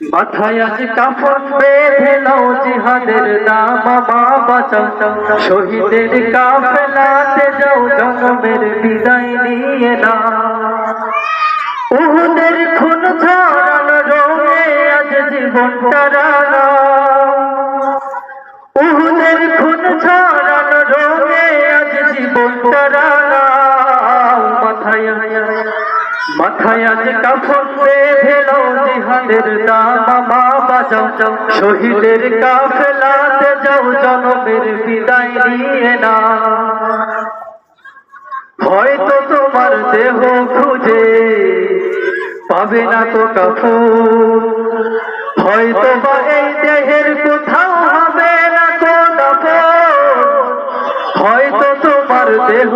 মাথায় আজ কাফন বেঁধে নাও জিহাদের নাম বাঁচাও। শহীদের কাফেলাতে যাও, জনমের বিদায় নিয়ে না উহুদের খুন ঝরানো রঙে আজ জীবনটা রাঙা উহুদের খুন ঝরানো শহীদের কাফেলাতে যাও, জনমের বিদায় নিয়ে না হয়তো তোমার দেহ খুঁজে পাবে না তো কাফন। হয়তো বা এই দেহের কোথাও হবে না তো দাফন হয়তো তোমার দেহ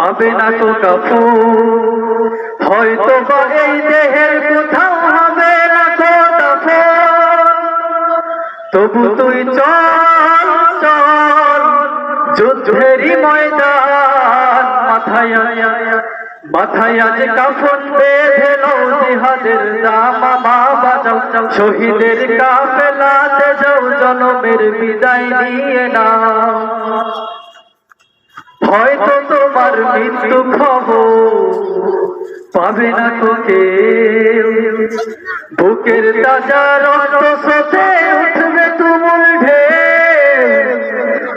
পাবে না তো কাফন। হয়তো বা এই দেহের কোথাও হবে না তো দাফন তবু তুই চল চল, যুদ্ধেরই ময়দান। মাথায় মাথায় আজ কাফন, বেঁধে নাও জিহাদের দামা মা বাজাও। শহীদের কাফেলাতে যাও, জনমের বিদায় নিয়ে না হয়তো তোমার মৃত্যু খবর পাবে না তো কেউ বুকের তাজা রক্ত উঠবে তুমুল ঢেউ।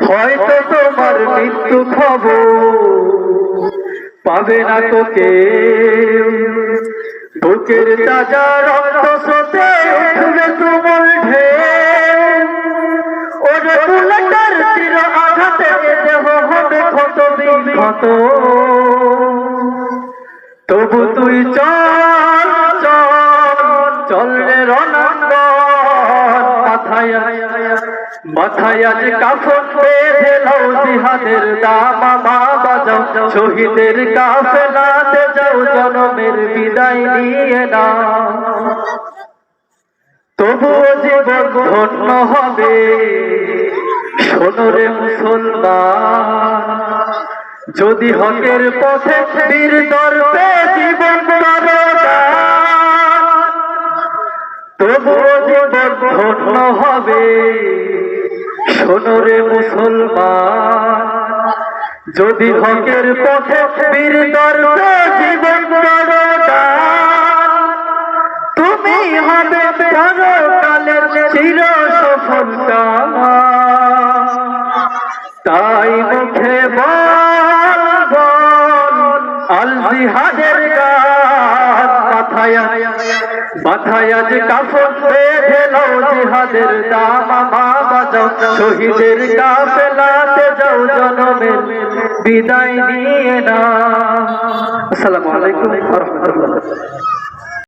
হয়তো তোমার মৃত্যু খবর পাবে না তো কেউ বুকের তাজা রক্ত উঠবে তুমুল ঢে ওরে বুলেটের তীর আঘাতে দেহ তবু তুই চল চল চল রে রণাঙ্গন। মাথায় মাথায় শহীদের যাও, জনমের বিদায় নিয়ে না তবুও জীবন ধন্য হবে। শোনরে মুসলমান, যদি হকের পথে বীর দর্পে জীবন তবুও জীবন ধন্য হবে শোনরে মুসলমান, যদি হকের পথে বীর দর্পে জীবন তুমি হবে পরকালের চির সফল কামা তাই মুখে আল মাথায় মাথায় শহীদের কাফেলাতে যাও জনমের বিদায় নিয়ে না আসসালামু আলাইকুম